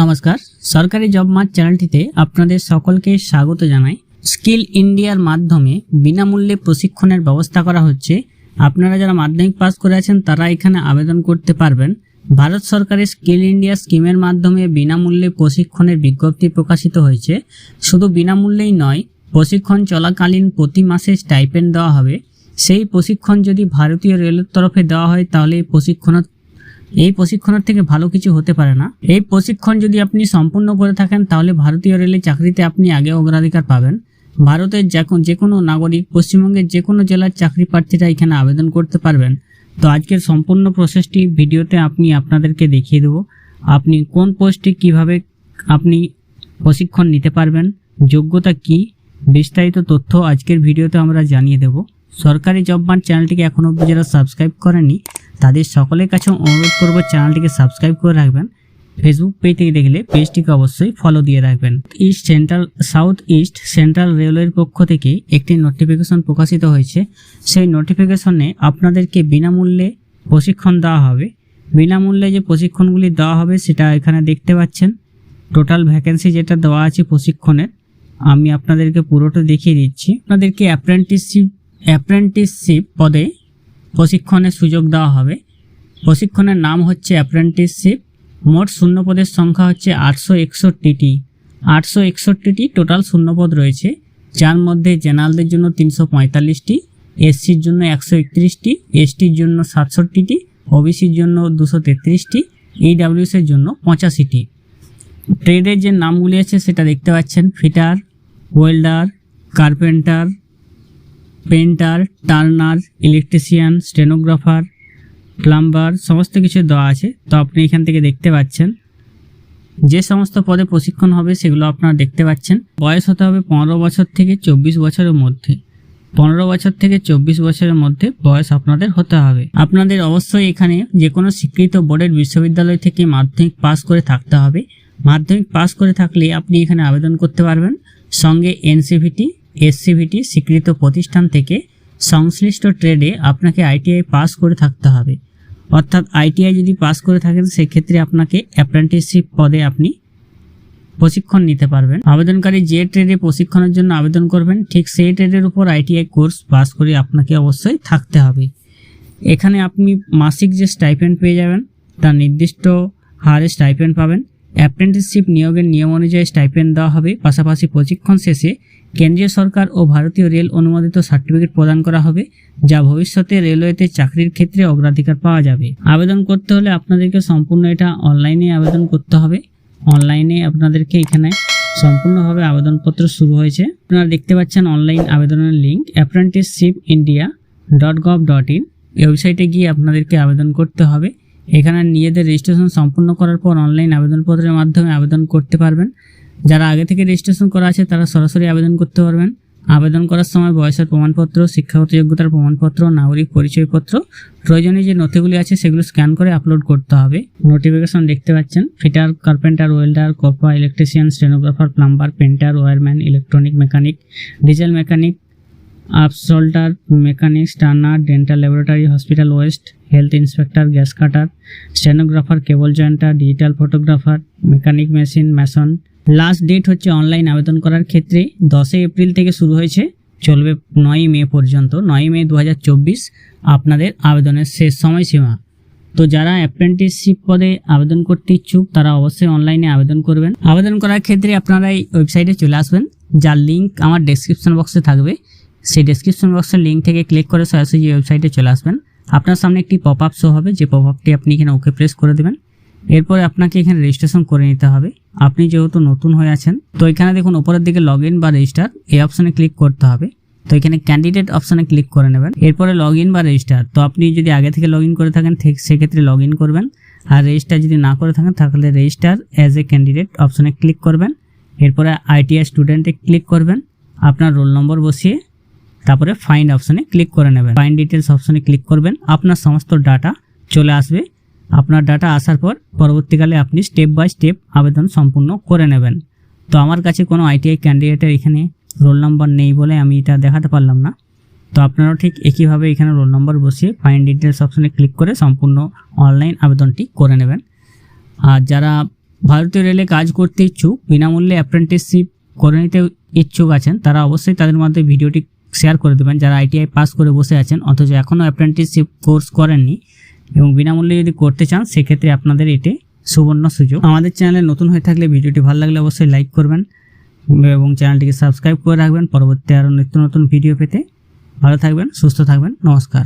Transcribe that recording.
নমস্কার। সরকারি job mart চ্যানেলটিতে আপনাদের সকলকে স্বাগত জানাই। স্কিল ইন্ডিয়ার মাধ্যমে বিনামূল্যে প্রশিক্ষণের ব্যবস্থা করা হচ্ছে। আপনারা যারা মাধ্যমিক পাস করে আছেন, তারা এখানে আবেদন করতে পারবেন। ভারত সরকারের স্কিল ইন্ডিয়া স্কিমের মাধ্যমে বিনামূল্যে প্রশিক্ষণের বিজ্ঞপ্তি প্রকাশিত হয়েছে। শুধু বিনামূল্যেই নয়, প্রশিক্ষণ চলাকালীন প্রতি মাসে স্টাইপেন্ড দেওয়া হবে। সেই প্রশিক্ষণ যদি ভারতীয় রেলের তরফে দেওয়া হয়, তাহলে এই প্রশিক্ষণ এই প্রশিক্ষণের থেকে ভালো কিছু হতে পারে না। এই প্রশিক্ষণ যদি আপনি সম্পূর্ণ করে থাকেন, তাহলে ভারতীয় রেলের চাকরিতে আপনি আগে অগ্রাধিকার পাবেন। ভারতের যে কোনো নাগরিক, পশ্চিমবঙ্গের যে কোনো জেলার চাকরি প্রার্থীরা এখানে আবেদন করতে পারবেন। তো আজকের সম্পূর্ণ প্রসেসটি ভিডিওতে আপনি আপনাদেরকে দেখিয়ে দেবো, আপনি কোন পোস্টে কীভাবে আপনি প্রশিক্ষণ নিতে পারবেন, যোগ্যতা কি, বিস্তারিত তথ্য আজকের ভিডিওতে আমরা জানিয়ে দেব। সরকারি জব মার্ট চ্যানেলটিকে এখনও অব্দি যারা সাবস্ক্রাইব করেনি, তাদের সকলের কাছে অনুরোধ করব চ্যানেলটিকে সাবস্ক্রাইব করে রাখবেন। ফেসবুক পেজ থেকে দেখলে পেজটিকে অবশ্যই ফলো দিয়ে রাখবেন। East central south east central রেলওয়ের পক্ষ থেকে একটি নোটিফিকেশন প্রকাশিত হয়েছে। সেই নোটিফিকেশনে আপনাদেরকে বিনামূল্যে প্রশিক্ষণ দেওয়া হবে। বিনামূল্যে যে প্রশিক্ষণগুলি দেওয়া হবে, সেটা এখানে দেখতে পাচ্ছেন। টোটাল ভ্যাকেন্সি যেটা দেওয়া আছে প্রশিক্ষণের, আমি আপনাদেরকে পুরোটা দেখিয়ে দিচ্ছি। আপনাদেরকে অ্যাপ্রেন্টিসশিপ অ্যাপ্রেন্টিসশিপ পদে প্রশিক্ষণের সুযোগ দেওয়া হবে। প্রশিক্ষণের নাম হচ্ছে অ্যাপ্রেন্টিসশিপ। মোট শূন্যপদের সংখ্যা হচ্ছে আটশো একষট্টিটি। আটশো একষট্টিটি টোটাল শূন্যপদ রয়েছে, যার মধ্যে জেনারেলদের জন্য তিনশো পঁয়তাল্লিশটি, এসসির জন্য একশো একত্রিশটি, এসটির জন্য সাতষট্টিটি, ওবিসির জন্য দুশো তেত্রিশটি ইডাব্লিউএসের জন্য পঁচাশিটি। ট্রেডের যে নামগুলি আছে সেটা দেখতে পাচ্ছেন। Fitter, welder, carpenter painter turner, electrician, stenographer, plumber, সমস্ত কিছু দেওয়া আছে। তো আপনি এখান থেকে দেখতে পাচ্ছেন। যে সমস্ত পদে প্রশিক্ষণ হবে সেগুলো আপনারা দেখতে পাচ্ছেন। বয়স হতে হবে পনেরো বছর থেকে চব্বিশ বছরের মধ্যে। পনেরো বছর থেকে চব্বিশ বছরের মধ্যে বয়স আপনাদের হতে হবে। আপনাদের অবশ্যই এখানে যে কোনো স্বীকৃত বোর্ডের বিশ্ববিদ্যালয় থেকে মাধ্যমিক পাস করে থাকতে হবে। মাধ্যমিক পাস করে থাকলে আপনি এখানে আবেদন করতে পারবেন। সঙ্গে এনসিভিটি এসসিভিটি স্বীকৃত প্রতিষ্ঠান থেকে সংশ্লিষ্ট ট্রেডে আপনাকে আইটিআই পাস করে থাকতে হবে। অর্থাৎ আইটিআই যদি পাস করে থাকেন, সেক্ষেত্রে আপনাকে অ্যাপ্রেন্টিসশিপ পদে আপনি প্রশিক্ষণ নিতে পারবেন। আবেদনকারী যে ট্রেডে প্রশিক্ষণের জন্য আবেদন করবেন, ঠিক সেই ট্রেডের উপর আইটিআই কোর্স পাস করে আপনাকে অবশ্যই থাকতে হবে। এখানে আপনি মাসিক যে স্টাইপেন্ড পেয়ে যাবেন, তার নির্দিষ্ট হারে স্টাইপেন্ড পাবেন। অ্যাপ্রেন্টিসশিপ নিয়োগের নিয়ম অনুযায়ী স্টাইপেন্ড দেওয়া হবে। পাশাপাশি প্রশিক্ষণ শেষে কেন্দ্রীয় সরকার ও ভারতীয় রেল অনুমোদিত সার্টিফিকেট প্রদান করা হবে, যা ভবিষ্যতে রেলওয়েতে চাকরির ক্ষেত্রে অগ্রাধিকার পাওয়া যাবে। আবেদন করতে হলে আপনাদেরকে সম্পূর্ণ এটা অনলাইনে আবেদন করতে হবে। অনলাইনে আপনাদেরকে এখানে সম্পূর্ণভাবে আবেদনপত্র শুরু হয়েছে। আপনারা দেখতে পাচ্ছেন অনলাইন আবেদনের link apprenticeship India dot gov dot in ওয়েবসাইটে গিয়ে আপনাদেরকে আবেদন করতে হবে। এখানে নিজেদের রেজিস্ট্রেশন সম্পূর্ণ করার পর অনলাইন আবেদনপত্রের মাধ্যমে আবেদন করতে পারবেন। যারা আগে থেকে রেজিস্ট্রেশন করা আছে, তারা সরাসরি আবেদন করতে পারবেন। আবেদন করার সময় বয়সের প্রমাণপত্র, শিক্ষাগত যোগ্যতার প্রমাণপত্র, নাগরিক পরিচয়পত্র প্রয়োজনীয় যে নথিগুলি আছে, সেগুলো স্ক্যান করে আপলোড করতে হবে। নোটিফিকেশন দেখতে পাচ্ছেন fitter carpenter welder COPA electrician stenographer plumber painter wireman electronic mechanic diesel mechanic upholsterer mechanic turner dental laboratory hospital waste health inspector gas cutter stenographer cable jointer digital photographer mechanic machine mason last date হচ্ছে online আবেদন করার ক্ষেত্রে দশই April থেকে শুরু হয়েছে, চলবে নয়ই মে পর্যন্ত, নয়ই মে দু হাজার চব্বিশ আপনাদের আবেদনের শেষ সময়সীমা। তো যারা অ্যাপ্রেন্টিসশিপ পদে আবেদন করতে ইচ্ছুক, তারা অবশ্যই অনলাইনে আবেদন করবেন। আবেদন করার ক্ষেত্রে আপনারা এই ওয়েবসাইটে চলে আসবেন, যার লিঙ্ক আমার ডেসক্রিপশন বক্সে থাকবে। সেই ডেসক্রিপশন বক্সের লিঙ্ক থেকে ক্লিক করে সরাসরি ওয়েবসাইটে চলে আসবেন। আপনার সামনে একটি পপ আপ শো হবে, যে পপ আপটি আপনি এখানে ওকে প্রেস করে দেবেন। এরপরে আপনাকে এখানে রেজিস্ট্রেশন করে নিতে হবে। আপনি যেহেতু নতুন হয়ে আছেন, তো এখানে দেখুন উপরের দিকে লগ বা রেজিস্টার এই অপশানে ক্লিক করতে হবে। তো এখানে ক্যান্ডিডেট অপশানে ক্লিক করে নেবেন। এরপরে লগ বা রেজিস্টার তো আপনি যদি আগে থেকে লগ করে থাকেন, ঠিক সেক্ষেত্রে লগ করবেন। আর রেজিস্টার যদি না করে থাকেন, তাহলে রেজিস্টার অ্যাজ এ ক্যান্ডিডেট অপশানে ক্লিক করবেন। এরপরে আইটিআই স্টুডেন্টে ক্লিক করবেন। আপনার রোল নম্বর বসিয়ে তারপরে ফাইন্ড অপশানে ক্লিক করে নেবেন। ফাইন্ড ডিটেলস অপশানে ক্লিক করবেন। আপনার সমস্ত ডাটা চলে আসবে। আপনার ডাটা আসার পর পরবর্তীকালে আপনি স্টেপ বাই স্টেপ আবেদন সম্পূর্ণ করে নেবেন। তো আমার কাছে কোনো আইটিআই ক্যান্ডিডেটের এখানে রোল নাম্বার নেই বলে আমি এটা দেখাতে পারলাম না। তো আপনারাও ঠিক একইভাবে এখানে রোল নম্বর বসিয়ে ফাইন ডিটেলস অপশনে ক্লিক করে সম্পূর্ণ অনলাইন আবেদনটি করে নেবেন। আর যারা ভারতীয় রেলে কাজ করতে ইচ্ছুক, বিনামূল্যে অ্যাপ্রেন্টিসশিপ করে নিতে ইচ্ছুক আছেন, তারা অবশ্যই তাদের মধ্যে ভিডিওটি শেয়ার করে দেবেন। যারা আইটিআই পাস করে বসে আছেন, অথচ এখনও অ্যাপ্রেন্টিসশিপ কোর্স করেননি এবং বিনামূল্যে যদি করতে চান, সেক্ষেত্রে আপনাদের এটি সুবর্ণ সুযোগ। আমাদের চ্যানেলে নতুন হয়ে থাকলে ভিডিওটি ভালো লাগলে অবশ্যই লাইক করবেন এবং চ্যানেলটিকে সাবস্ক্রাইব করে রাখবেন। পরবর্তী আরও নিত্য নতুন ভিডিও পেতে ভালো থাকবেন, সুস্থ থাকবেন। নমস্কার।